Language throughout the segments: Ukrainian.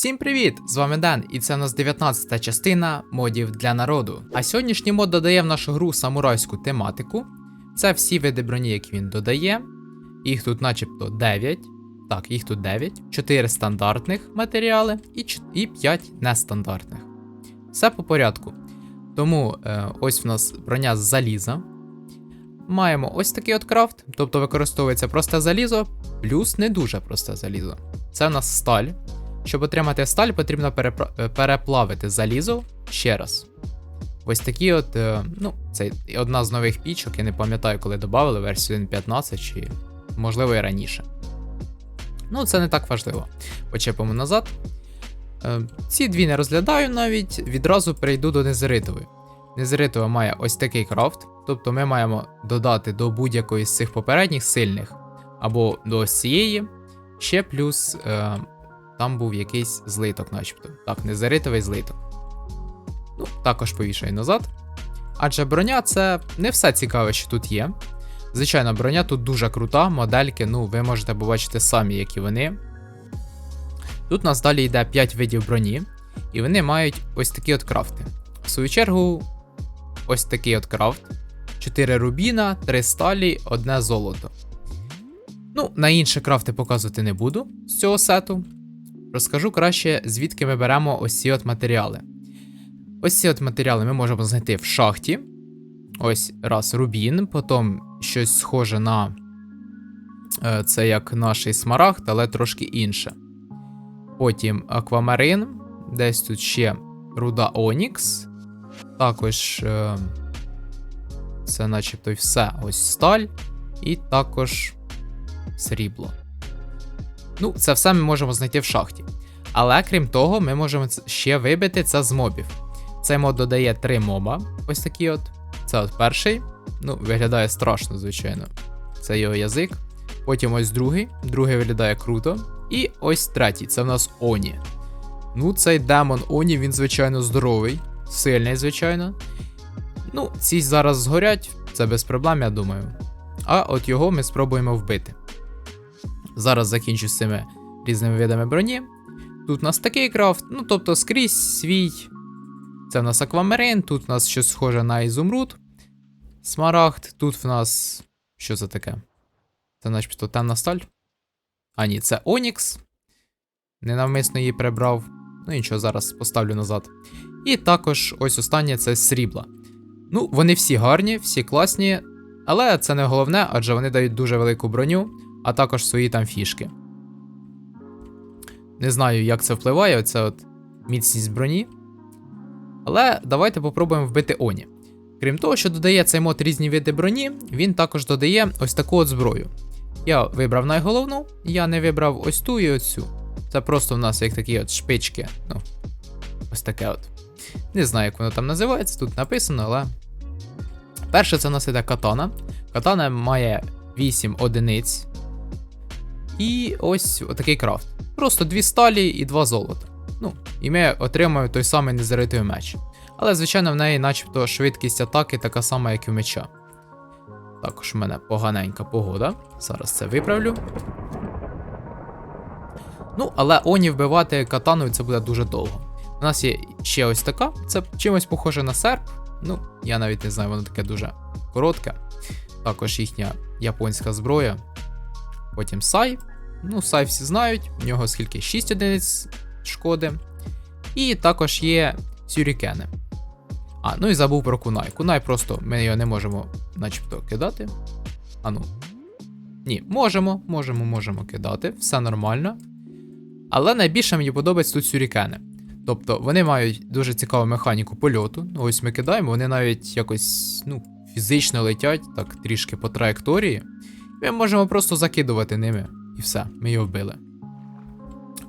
Всім привіт! З вами Ден, і це у нас 19-та частина модів для народу. А сьогоднішній мод додає в нашу гру самурайську тематику. Це всі види броні, які він додає. Їх тут начебто 9. Так, їх тут 9, 4 стандартних матеріали і, ч- і 5 нестандартних. Все по порядку. Тому е, ось в нас броня з заліза. Маємо ось такий от крафт, тобто використовується просте залізо, плюс не дуже просте залізо. Це в нас сталь. Щоб отримати сталь, потрібно е, переплавити залізо ще раз. Ось такі от, е, ну, це одна з нових пічок, я не пам'ятаю, коли додали версію 1.15 чи можливо і раніше. Ну, це не так важливо. Почепимо назад. Е, Ці дві не розглядаю навіть, відразу перейду до незеритової. Незеритова має ось такий крафт, тобто ми маємо додати до будь-якої з цих попередніх сильних або до ось цієї, ще плюс там був якийсь злиток, начебто. Так, незаритовий злиток. Ну, також повішаю назад. Адже броня це не все цікаве, що тут є. Звичайно, броня тут дуже крута, модельки, ну, ви можете побачити самі, які вони. Тут у нас далі йде 5 видів броні, і вони мають ось такі от крафти. В свою чергу, ось такий от крафт. 4 рубіна, 3 сталі, 1 золото. Ну, на інші крафти показувати не буду з цього сету. Розкажу краще, звідки ми беремо ось ці от матеріали. Ось ці от матеріали ми можемо знайти в шахті. Ось раз рубін, потім щось схоже на е, це як наш смарагд, але трошки інше. Потім аквамарин, десь тут ще руда Онікс. Також е, це начебто й все. Ось сталь. І також срібло. Ну, це все ми можемо знайти в шахті. Але крім того, ми можемо ще вибити це з мобів. Цей мод додає три моба. Ось такі от. Це от перший. Ну, виглядає страшно, звичайно. Це його язик. Потім ось другий. Другий виглядає круто. І ось третій. Це в нас Оні. Ну, цей демон Оні, він, звичайно, здоровий. Сильний, звичайно. Ну, ці зараз згорять, це без проблем, я думаю. А от його ми спробуємо вбити. Зараз закінчу з цими різними видами броні. Тут у нас такий крафт, ну тобто скрізь свій. Це в нас аквамарин, тут в нас щось схоже на ізумруд. Смарагд, тут в нас. Що це таке? Це начебто темна сталь. А ні, це Онікс. Ненавмисно її прибрав. Ну нічого, зараз поставлю назад. І також ось останнє це срібла. Ну, вони всі гарні, всі класні, але це не головне, адже вони дають дуже велику броню, а також свої там фішки. Не знаю, як це впливає, оце от міцність броні. Але давайте попробуємо вбити Оні. Крім того, що додає цей мод різні види броні, він також додає ось таку от зброю. Я вибрав найголовну, я не вибрав ось ту і ось цю. Це просто в нас як такі от шпички. Ну, ось таке от. Не знаю, як воно там називається, тут написано, але. Перше, це у нас іде катана. Катана має 8 одиниць. І ось такий крафт. Просто дві сталі і два золота. Ну, і ми отримаємо той самий незаритий меч. Але, звичайно, в неї начебто швидкість атаки така сама, як і у меча. Також у мене поганенька погода. Зараз це виправлю. Ну, але Оні вбивати катаною це буде дуже довго. У нас є ще ось така, це чимось похоже на серп. Ну, я навіть не знаю, воно таке дуже коротке. Також їхня японська зброя. Потім Сай. Ну, Сай всі знають, в нього скільки 6 одиниць шкоди. І також є сюрікени. А, ну і забув про кунай. Кунай просто ми його не можемо, начебто, кидати. А ну. Ні, можемо, можемо, можемо кидати, все нормально. Але найбільше мені подобаються тут сюрікени. Тобто вони мають дуже цікаву механіку польоту. Ну, Ось ми кидаємо, вони навіть якось ну, фізично летять, так трішки по траєкторії. Ми можемо просто закидувати ними. І все, ми його вбили.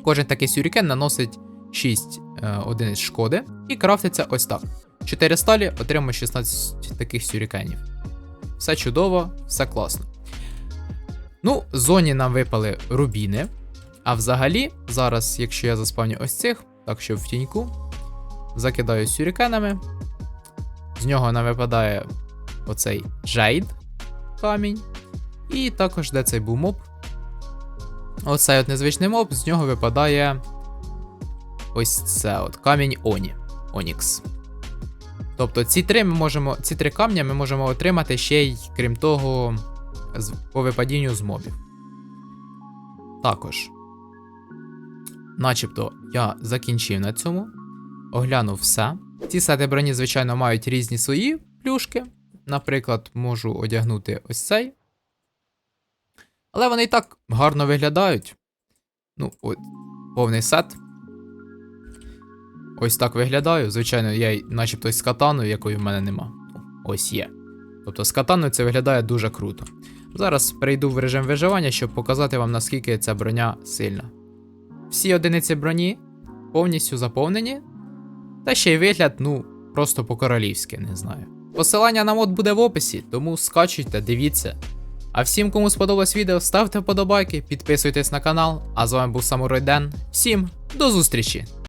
Кожен такий сюрікен наносить 6 е, одиниць шкоди і крафтиться ось так. 4 сталі отримує 16 таких сюрікенів. Все чудово, все класно. Ну, зоні нам випали рубіни. А взагалі, зараз, якщо я заспавню ось цих, так що в тіньку, закидаю сюрікенами. З нього нам випадає оцей Джейд камінь. І також де цей був моб. Оцей от незвичний моб, з нього випадає ось це от камінь Оні. Онікс. Тобто ці три ми можемо, ці три камня ми можемо отримати ще й, крім того, по випадінню з мобів. Також. Начебто я закінчив на цьому. Оглянув все. Ці сети броні, звичайно, мають різні свої плюшки. Наприклад, можу одягнути ось цей. Але вони і так гарно виглядають. Ну, от, повний сет. Ось так виглядаю. Звичайно, я начебто з катаною, якої в мене нема. Ось є. Тобто з катаною це виглядає дуже круто. Зараз перейду в режим виживання, щоб показати вам, наскільки ця броня сильна. Всі одиниці броні повністю заповнені. Та ще й вигляд, ну, просто по-королівськи, не знаю. Посилання на мод буде в описі, тому скачуйте, дивіться. А всім, кому сподобалось відео, ставте вподобайки, підписуйтесь на канал. А з вами був Самурой Ден. Всім до зустрічі!